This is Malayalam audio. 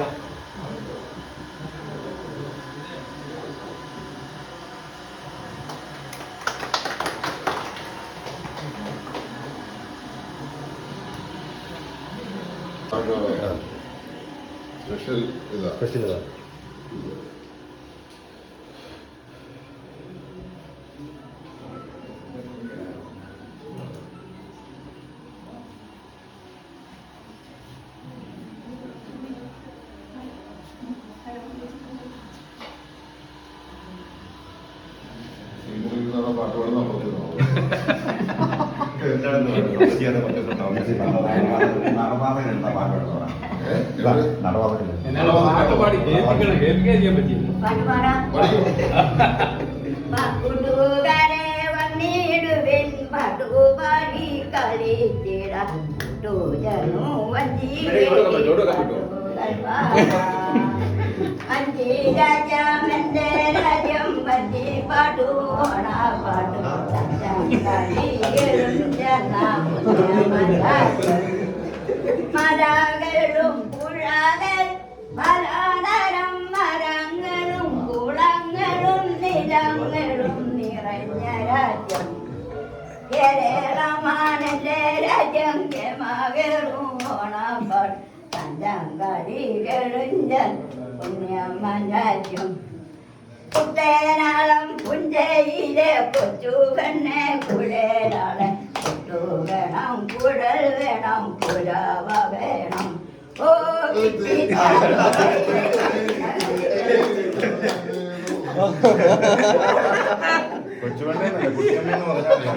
行。个，嗯，这是那个，വന്നിടുവിൻ പാട്ടുപാടി കളിച്ചിട അഞ്ചേ രാജാമന്റെ ഓണ പാട്ടു കളികളും മരകളും പുഴകൾ മലതരം മരങ്ങളും കുളങ്ങളും നിലങ്ങളും നിറഞ്ഞ രാജ്യം. കേരളമാനന്റെ രാജ്യം കെമകളും ഓണപ്പാട്. തഞ്ചാങ്കളികളും പുണ്യമൻ രാജ്യം. കുട്ടേനാളം പുഞ്ചയിലെ കൊച്ചു പെണ്ണെ കുഴലാളെ കുട്ടു വേണം കുഴൽ വേണം. കുഴവ വേണം ഓ കൊച്ചുവണ്ണേ കുട്ടിയമ്മ എന്ന്